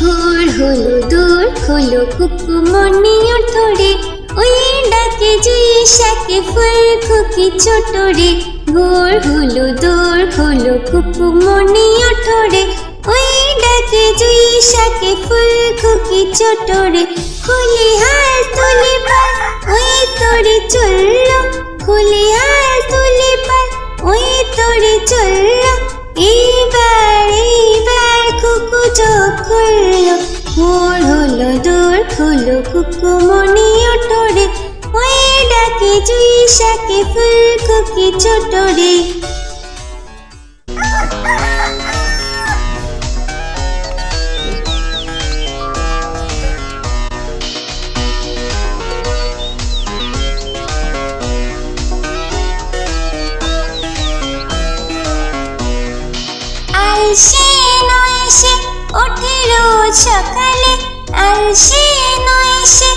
ভোর হলো দূর হলো কুকু মনি জুই শাকে ফুল খুকি ছোট রে ভোর হলো দূর হলো কুকু মনি ওঠরে ওই ডাকে জুই শাকে ফুল খুকি ছোট রে, খুলি হাল তুলি ওই তোরে চলল। খুলি হাল তুলি ওই তোরে চলল। এইবার এইবার কুকু চোখ খুললো। ভোর হলো দূর খুলো কুকু মনি ওই ডাকে জুই, শাকে ফুল খুকি ছোট রে। আলসে নয় সে ওঠে রোজ সকালে, আলসে নয় সে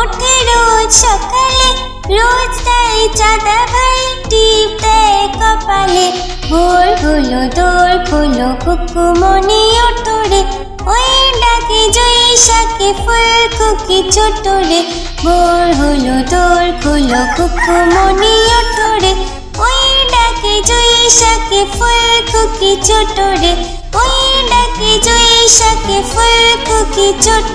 ওঠে রোজ সকালে। রোজ তাই চাঁদা ভাই টিপ দেয় কপালে। ভোর হলো দোর খোলো কুকু মনে ওঠরে ওই ডাকে জয়ী শাকে ফুল কুকি ছোট রে ভোর হলো দোর খোলো কুকু মনে ওঠরে ওই ডাকে জয়ী শাকে ফুল কুকি ছোট রে ওই ডাকে জয়ী শাকে ফুল কুকি ছোট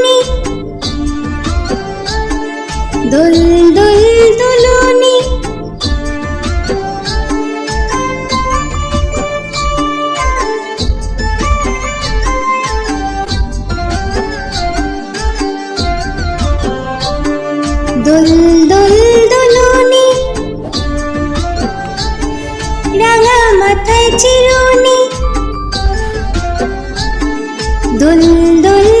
দুল দুল দুলুনি। দুল দুল দুলুনি। রাঙা মাথায় চিরুনি। দুল দুল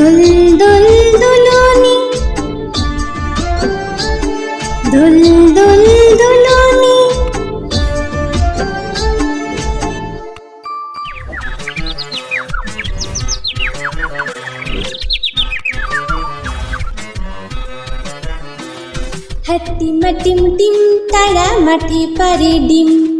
দুল দুল দুলুনি দুল দুল দুলুনি হাতি মাটিম টিম তারা মাঠে পারে ডিম।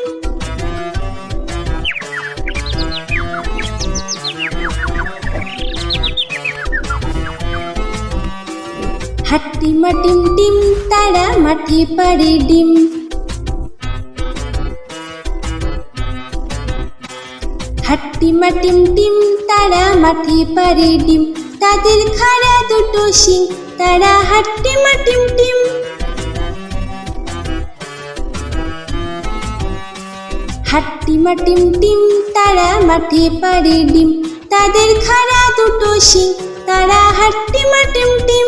হাতিমা ডিম টিম তারা মাঠে পারে ডিম। হাট্টিমা টিম টিম তারা মাটি পারে ডিম। তাদের খাড়া দুটো শিং, তারা হাট্টিমা টিম টিম হাট্টিমা টিম টিম তারা মাঠে পারে ডিম। তাদের খাড়া দুটো শিং, তারা হাট্টিমা টিম টিম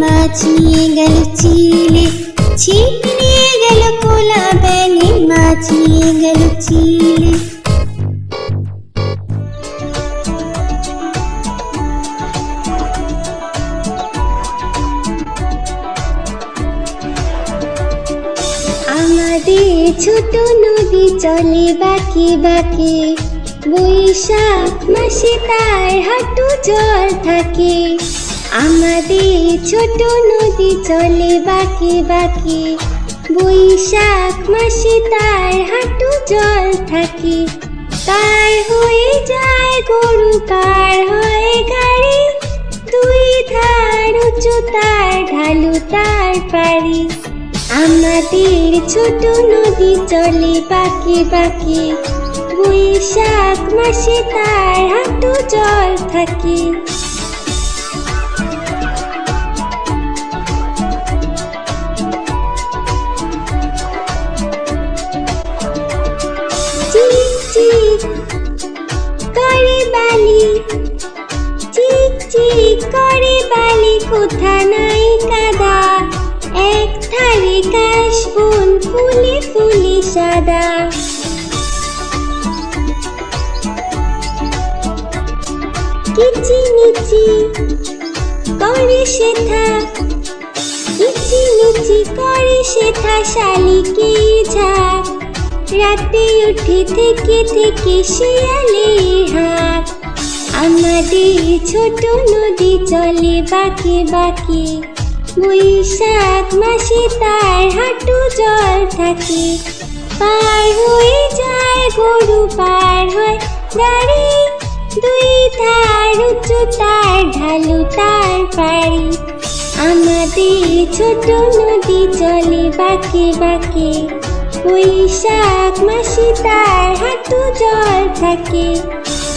মাছ নিয়ে গেল চিলে। গেল কোলা মাছ নিয়ে গেল আমাদের ছোট নদী চলে বাকি বাকি। বৈশাখ মাসে তার হাঁটু জল থাকে। আমাদের ছোট নদী চলে বাকি বাকি। বৈশাখ মাসে তার হাঁটু জল থাকে। পার হয়ে যায় গরু, পার হয় গাড়ি। দুই ধার উঁচু, তার ঢালু তার পারি আমাদের ছোট নদী চলে বাকি বাকি। বৈশাখ মাসে তার হাঁটু জল থাকে। করে বালি চিক চিক করে বালি, কোথা নাই কাদা। এক ধারে কাশ বন ফুলে ফুলে সাদা। কিচি মিচি করে শেথা কিচি মিচি করে শালিকে ঝাঁক? রাতে উঠে থেকে থেকে শিয়ালে আমাদের ছোট নদী চলে বাকি বাকি। বৈশাখ মাসে তার হাঁটু জল থাকে। পার হয়ে যায় গরু পার হয় গাড়ি দুই ধার উঁচু তার ঢালু তার পারি আমাদের ছোট নদী চলে বাকি বাকি। বৈশাখ মাসে তার হাঁটু জল থাকে।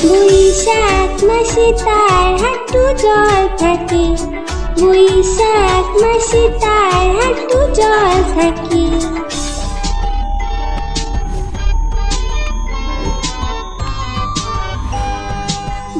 বৈশাখ মাসে তার হাঁটু জল থাকে। বৈশাখ মাসে তার হাঁটু জল থাকে।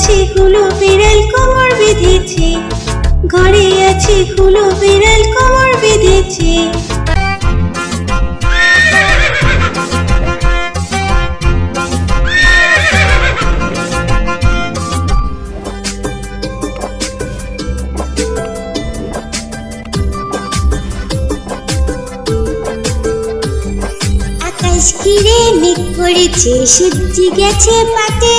আছে হুলো বিড়াল কোমর বেঁধেছে। ঘরে আছে হুলো বিড়াল কোমর বেঁধেছে। আকাশ ঘিরে মেঘ করেছে সূর্যি গেছে পাটে।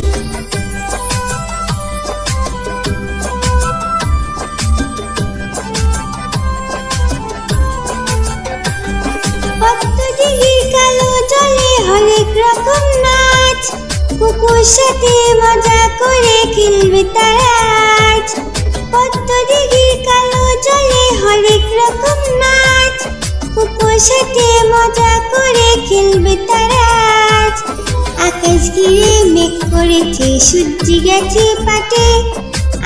রকম নাচ। কুকুর সাথে মজা করে খেলবে তারা আজ। পদ্মদিঘির কালো জলে হরেক রকম নাচ। কুকুর সাথে মজা করে খেলবে তারা আজ। আকাশ ঘিরে মেঘ করেছে, সূর্যি গেছে পাটে।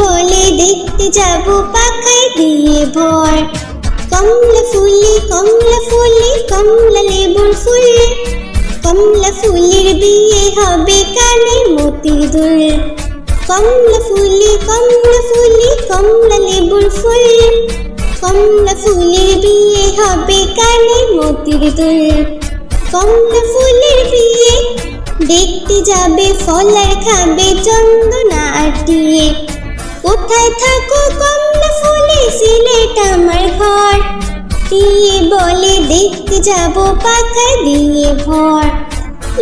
বলে দেখতে যাব পাখায় দিয়ে ভর। কমলা ফুলি কমলা ফুলি, কমলা লেবুর ফুল। কমলা ফুলের বিয়ে হবে কানে মতির দুল। কমলা ফুলি কমলা ফুলি, কমলা লেবুর ফুল। কমলা ফুলের বিয়ে হবে কানে মতির দুল। কমলা ফুলের বিয়ে, দেখতে যাবে ফল আর খাবে চন্দনা আটিয়ে কোথায় থাকো কমলা ফুলে সিলেট আমার ঘর দিয়ে বলে দেখতে যাব পাখা দিয়ে ভর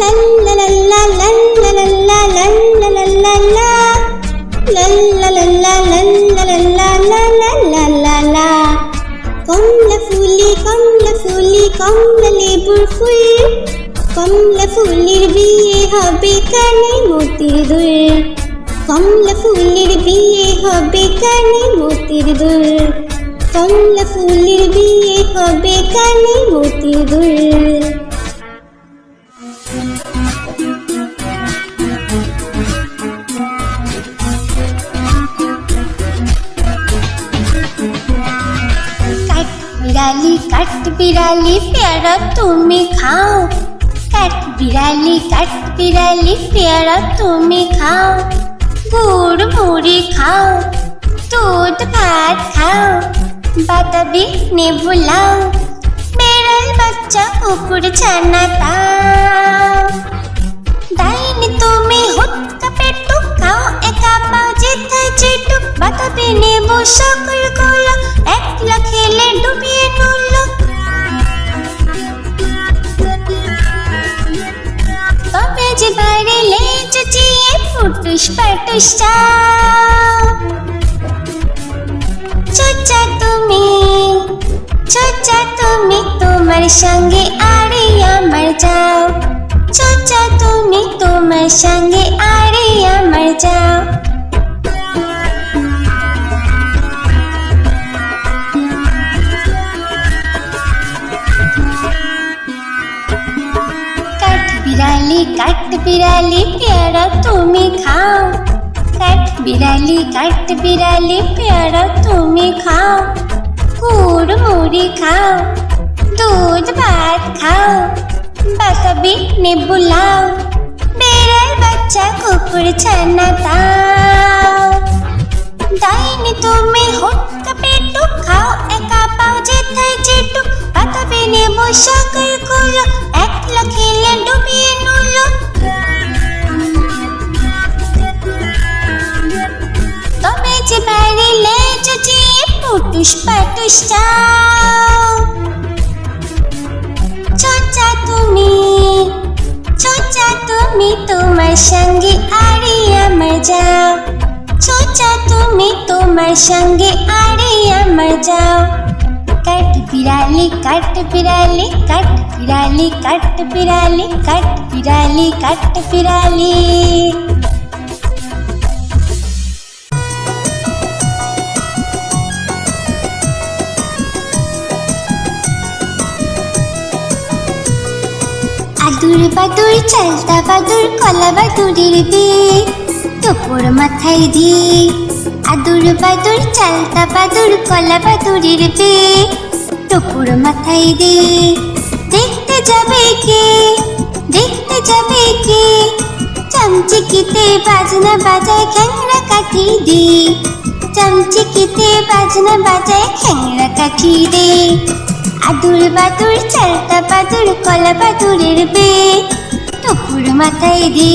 লাল্লা লাল্লা লাল্লা লাল্লা লাল্লা লাল্লা লা লাল্লা লাল্লা লাল্লা লাল্লা লা লা লা লা লা কমলা ফুলি কমলা ফুলি কমলা লেবুর ফুল কমলা ফুলের বিয়ে হবে কানে মতির দুল কমলা ফুলের বিয়ে হবে কানে মতির দুল। কমলা ফুলের বিয়ে হবে কানে মতির দুল। বিড়ালি কাট বিড়ালি, পেয়ারা তুমি খাও। কাট বিড়ালি কাট বিড়ালি, পেয়ারা তুমি খাও। গুড় মুড়ি খাও, দুধ ভাত খাও, বাতাবি নেবু লাও, বেড়াল বাচ্চা কুকুর ছানা তাও ডাইনি তুমি হুৎকা পেটু খাও, একা পাও যেথায় যেটু, বাতাবি নেবু সকলগুলো একলা খেলে ডুবিয়ে নুলো। তবে যে বাইরে লেজ চিয়ে ফুটুস পাটুস চোচা তুমি চোচা তুমি তোমার সঙ্গে আরে আমার যাও। চোচা তুমি তোমার সঙ্গে কাঠ বিড়ালি পেয়ারা তুমি খাও কাঠ বিড়ালি কাঠ বিড়ালি পেয়ারা তুমি খাও গুড় মুড়ি খাও দুধ ভাত খাও বাতাবি নেবু লাও বেড়াল বাচ্চা কুকুর ছানা তাও ডাইনি তুমি। হুটকা পেটু খাও, একা পাও যেথায় যেটু। বাতাবি নেবু সকলগুলো একলা খেলে ডুবিয়ে নুলো। তবে যে লেজ চিয়ে পুটুস পাটুস চাও। চোচা তুমি চোচা তুমি তোমার সঙ্গে আরে আমার যাও। চোচা তুমি তোমার সঙ্গে আরে আমার যাও কাট বিড়ালি কাট বিড়ালি কাট বিড়ালি কাট বিড়ালি কাট বিড়ালি কাট বিড়ালি আদুর বাদুর চালতা বাদুর কলা বাদুরের বিয়ে টুকুর মাথায় দিয়ে আদুর বাদুর, চালতা বাদুর, কলা বাদুরের বিয়ে টুকুর মাথায় দিয়ে দেখতে যাবে কে? দেখতে যাবে কে? চামচিকিতে বাজনা বাজায় খ্যাংরা কাঠি দি। চামচিকিতে বাজনা বাজায় খ্যাংরা কাঠি দে। আদুর বাদুর, চালতা বাদুর, কলা বাদুরের বে টুকুর মাথায় দে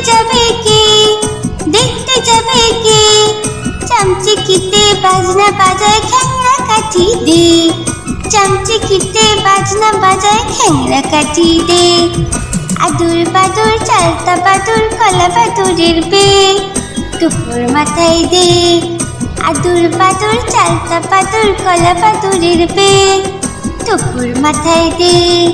যাবে কে? দেখতে যাবে কে? চামচিকিতে বাজনা বাজায় খ্যাংরা কাঠি দে। চামচিকিতে বাজনা বাজায় খ্যাংরা কাঠি দে। আদুর বাদুর, চালতা বাদুর, কলা বাদুরের বে। টুকুর মাথায় দে। আদুর বাদুর, চালতা বাদুর, কলা বাদুরের বে। টুকুর মাথায় দে।